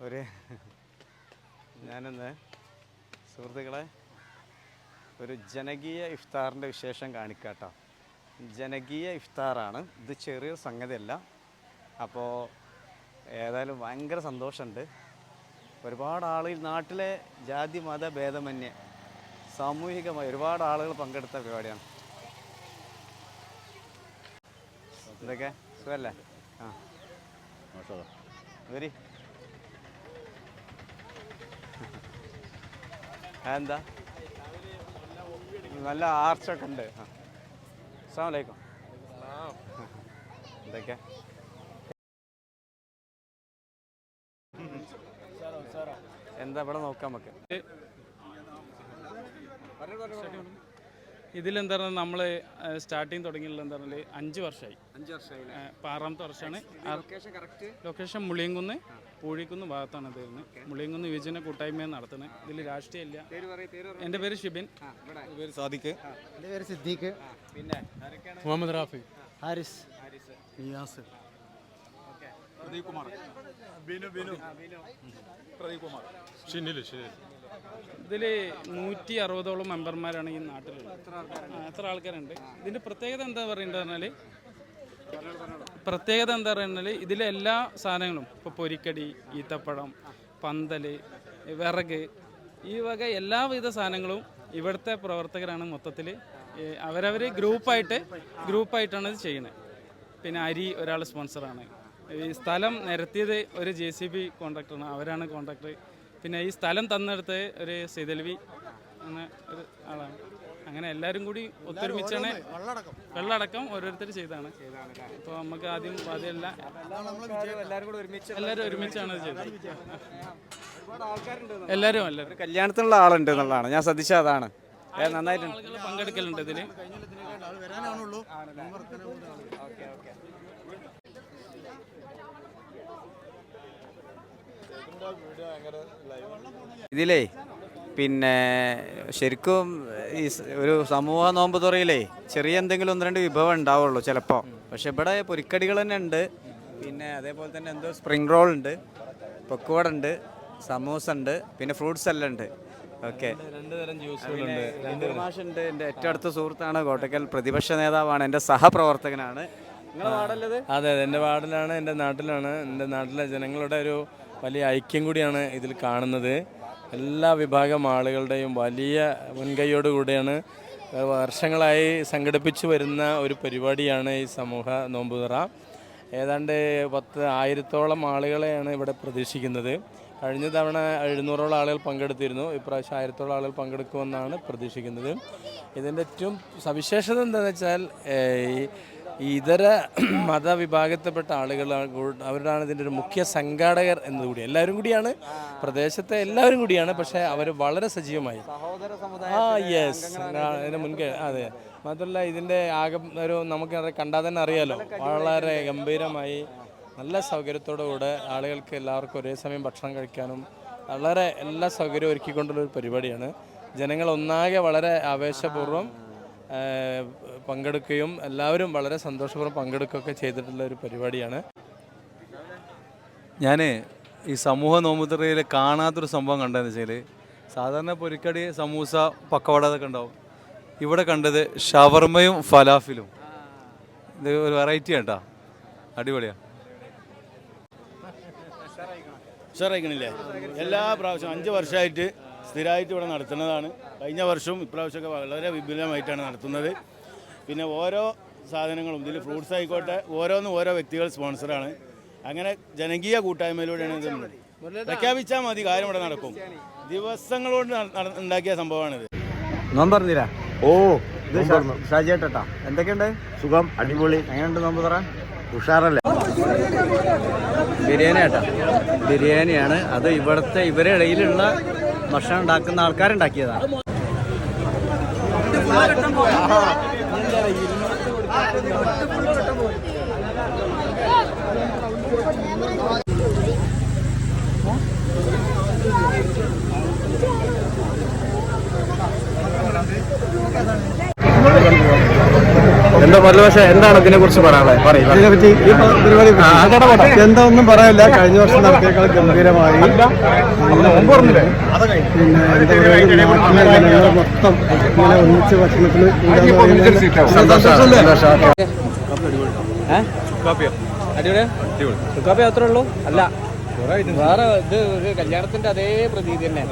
ഒരു ഞാനിന്ന് സുഹൃത്തുക്കളെ ഒരു ജനകീയ ഇഫ്താറിന്റെ വിശേഷം കാണിക്കാട്ടോ. ജനകീയ ഇഫ്താറാണ്. ഇത് ചെറിയ സംഗതിയല്ല. അപ്പോൾ ഏതായാലും ഭയങ്കര സന്തോഷമുണ്ട്. ഒരുപാട് ആളുകൾ നാട്ടിലെ ജാതി മത ഭേദമന്യേ സാമൂഹികമായി ഒരുപാട് ആളുകൾ പങ്കെടുത്ത പരിപാടിയാണ്. എന്തൊക്കെ? സുഖല്ലേ ആ. വരി എന്താ നല്ല ആർച്ചൊക്കെ ഉണ്ട്. ആ. അസ്സാം വലൈക്കും എന്തൊക്കെ? എന്താ ഇവിടെ നോക്കാം നമുക്ക്. ഇതിലെന്താ പറഞ്ഞാൽ നമ്മൾ സ്റ്റാർട്ടിങ് തുടങ്ങിയുള്ള എന്താ പറഞ്ഞാൽ അഞ്ച് വർഷമായി അഞ്ച് വർഷമായി ഇപ്പം ആറാമത്തെ വർഷമാണ് ലൊക്കേഷൻ മുളിയങ്കുന്ന് പൂഴിക്കുന്ന് ഭാഗത്താണ് ഇത് വരുന്നത്. മുളിയങ്കുന്ന് വിഭജന കൂട്ടായ്മ നടത്തുന്നത്. ഇതിൽ രാഷ്ട്രീയമില്ല എന്റെ പേര് ഷിബിൻ. പേര് സാദിഖ്. എന്റെ പേര് സിദ്ദീഖ്. പിന്നെ മുഹമ്മദ് റാഫി. ഹാരിസ്. ഹാരിസ്. നിയാസ് പ്രദീപ് കുമാർ ബിനു. ബിനു. പ്രദീപ് കുമാർ ഷിനിൽ ഷിനിൽ ഇതിൽ നൂറ്റി അറുപതോളം മെമ്പർമാരാണ് ഈ നാട്ടിലുള്ളത്. എത്ര ആൾക്കാരുണ്ട്? ഇതിന്റെ പ്രത്യേകത എന്താ പറയേണ്ടത് പറഞ്ഞാൽ പ്രത്യേകത എന്താ പറയുന്നത് ഇതിലെ എല്ലാ സാധനങ്ങളും ഇപ്പോൾ പൊരിക്കടി ഈത്തപ്പഴം പന്തൽ വിറക് ഈ വക എല്ലാവിധ സാധനങ്ങളും ഇവിടുത്തെ പ്രവർത്തകരാണ് മൊത്തത്തിൽ അവരവർ ഗ്രൂപ്പായിട്ട് ഗ്രൂപ്പായിട്ടാണ് ഇത് ചെയ്യുന്നത്. പിന്നെ അരി ഒരാൾ സ്പോൺസറാണ്. ഈ സ്ഥലം നിരത്തിയത് ഒരു ജെ സി ബി കോൺട്രാക്ടറാണ് അവരാണ് കോൺട്രാക്ടർ പിന്നെ ഈ സ്ഥലം തന്നെടുത്ത് ഒരു സിതൽവി എന്ന ഒരു ആളാണ്. അങ്ങനെ എല്ലാവരും കൂടി ഒത്തൊരുമിച്ചാണ് വെള്ളടക്കം. ഓരോരുത്തർ ചെയ്താണ് അപ്പോൾ നമുക്ക് ആദ്യം ആദ്യമല്ല എല്ലാവരും ഒരുമിച്ചാണ് ചെയ്തത്. എല്ലാവരും എല്ലാവരും ഒരു കല്യാണത്തിനുള്ള ആളുണ്ട് എന്നുള്ളതാണ്. ഞാൻ ശ്രദ്ധിച്ച അതാണ്. നന്നായിട്ടുണ്ട് ആളുകൾ പങ്കെടുക്കലുണ്ട് ഇതിൽ വരാനാണുള്ളൂ ഓക്കെ ഓക്കെ ഇതിലേ പിന്നെ ശരിക്കും ഈ ഒരു സമൂഹ നോമ്പ് തുറയിലേ ചെറിയ എന്തെങ്കിലും ഒന്ന് രണ്ട് വിഭവം ഉണ്ടാവുള്ളൂ ചിലപ്പോൾ പക്ഷെ ഇവിടെ പൊരിക്കടികൾ തന്നെ ഉണ്ട്. പിന്നെ അതേപോലെ തന്നെ എന്തോ സ്പ്രിംഗ് റോൾ ഉണ്ട് പൊക്കുവട ഉണ്ട് സമൂസ ഉണ്ട് പിന്നെ ഫ്രൂട്ട്സ് എല്ലാം ഉണ്ട്. ഓക്കെ. രണ്ട് തരം ഉണ്ട് എന്റെ ഏറ്റവും അടുത്ത സുഹൃത്താണ്. കോട്ടക്കൽ പ്രതിപക്ഷ നേതാവാണ്. എന്റെ സഹപ്രവർത്തകനാണ്. നിങ്ങളുടെ വാർഡല്ലത് അതെ അതെ. എന്റെ വാർഡിലാണ് എന്റെ നാട്ടിലാണ്. എന്റെ നാട്ടിലെ ജനങ്ങളുടെ ഒരു വലിയ ഐക്യം കൂടിയാണ് ഇതിൽ കാണുന്നത്. എല്ലാ വിഭാഗം ആളുകളുടെയും വലിയ മുൻകൈയോടുകൂടിയാണ് വർഷങ്ങളായി സംഘടിപ്പിച്ചു വരുന്ന ഒരു പരിപാടിയാണ് ഈ സമൂഹ നോമ്പുതുറ. ഏതാണ്ട് പത്ത് ആയിരത്തോളം ആളുകളെയാണ് ഇവിടെ പ്രതീക്ഷിക്കുന്നത്. കഴിഞ്ഞ തവണ എഴുന്നൂറോളം ആളുകൾ പങ്കെടുത്തിരുന്നു ഇപ്രാവശ്യം ആയിരത്തോളം ആളുകൾ പങ്കെടുക്കുമെന്നാണ് പ്രതീക്ഷിക്കുന്നത്. ഇതിന്റെ ഏറ്റവും സവിശേഷത എന്താണെന്ന് വെച്ചാൽ ഈ ഇതര മതവിഭാഗത്തിൽപ്പെട്ട ആളുകൾ അവരാണ് ഇതിന്റെ ഒരു മുഖ്യ സംഘാടകർ എന്നതുകൂടി എല്ലാവരും കൂടിയാണ്. പ്രദേശത്തെ എല്ലാവരും കൂടിയാണ്. പക്ഷേ അവർ വളരെ സജീവമായി. ആ യെസ്. അതിന് മുൻകൈ അതെ. മാത്രമല്ല ഇതിന്റെ ആകെ ഒരു നമുക്ക് അത് കണ്ടാൽ തന്നെ അറിയാലോ. വളരെ ഗംഭീരമായി നല്ല സൗകര്യത്തോടു കൂടെ ആളുകൾക്ക് എല്ലാവർക്കും ഒരേ സമയം ഭക്ഷണം കഴിക്കാനും വളരെ എല്ലാ സൗകര്യവും ഒരുക്കിക്കൊണ്ടുള്ള ഒരു പരിപാടിയാണ്. ജനങ്ങൾ ഒന്നാകെ വളരെ ആവേശപൂർവം പങ്കെടുക്കുകയും എല്ലാവരും വളരെ സന്തോഷപൂർവം പങ്കെടുക്കുകയൊക്കെ ചെയ്തിട്ടുള്ള ഒരു പരിപാടിയാണ്. ഞാൻ ഈ സമൂഹ നോമ്പുതറയിൽ കാണാത്തൊരു സംഭവം കണ്ടതെന്ന് വെച്ചാൽ സാധാരണ പൊരിക്കടി സമൂസ പക്കവട അതൊക്കെ ഉണ്ടാവും. ഇവിടെ കണ്ടത് ഷവർമയും ഫലാഫിലും. ഇത് ഒരു വെറൈറ്റി ആട്ടാ അടിപൊളിയാ. ഉഷാറായിക്കണില്ലേ? എല്ലാ പ്രാവശ്യവും അഞ്ച് വർഷമായിട്ട് സ്ഥിരമായിട്ട് ഇവിടെ നടത്തുന്നതാണ്. കഴിഞ്ഞ വർഷവും ഇപ്രാവശ്യമൊക്കെ വളരെ വിപുലമായിട്ടാണ് നടത്തുന്നത്. പിന്നെ ഓരോ സാധനങ്ങളും ഇതിൽ ഫ്രൂട്ട്സ് ആയിക്കോട്ടെ ഓരോന്നും ഓരോ വ്യക്തികൾ സ്പോൺസറാണ്. അങ്ങനെ ജനകീയ കൂട്ടായ്മയിലൂടെയാണ് ഇത് പ്രഖ്യാപിച്ചാൽ മതി കാര്യം ഇവിടെ നടക്കും. ദിവസങ്ങളോട് കൊണ്ട് ഉണ്ടാക്കിയ സംഭവമാണിത്. നോൻ പറഞ്ഞില്ല ഓ ഇത് ഷാജിയേട്ടാ എന്തൊക്കെയുണ്ട്? സുഖം അടിപൊളി. എങ്ങനെയുണ്ട് നോമ്പ് തുറ? ഉഷാറല്ലേ? ബിരിയാണി ഏട്ടാ. ബിരിയാണിയാണ്. അത് ഇവിടുത്തെ ഇവരുടെ ഇടയിലുള്ള ഭക്ഷണം ഉണ്ടാക്കുന്ന ആൾക്കാരുണ്ടാക്കിയതാണ് എന്താ മല്ല പക്ഷേ എന്താണ് ഇതിനെ കുറിച്ച് പറയാനുള്ളത്? പറയും എന്താ ഒന്നും പറയാനില്ല കഴിഞ്ഞ വർഷം നടത്തിയേക്കാൾ ഗംഭീരമായി. പിന്നെ മൊത്തം ഇങ്ങനെ ഒന്നിച്ച് ഭക്ഷണത്തിന് കാപ്പി അത്രേ ഉള്ളൂ? അല്ല. വേറെ ഇത് ഒരു കല്യാണത്തിന്റെ അതേ പ്രതീതി തന്നെ.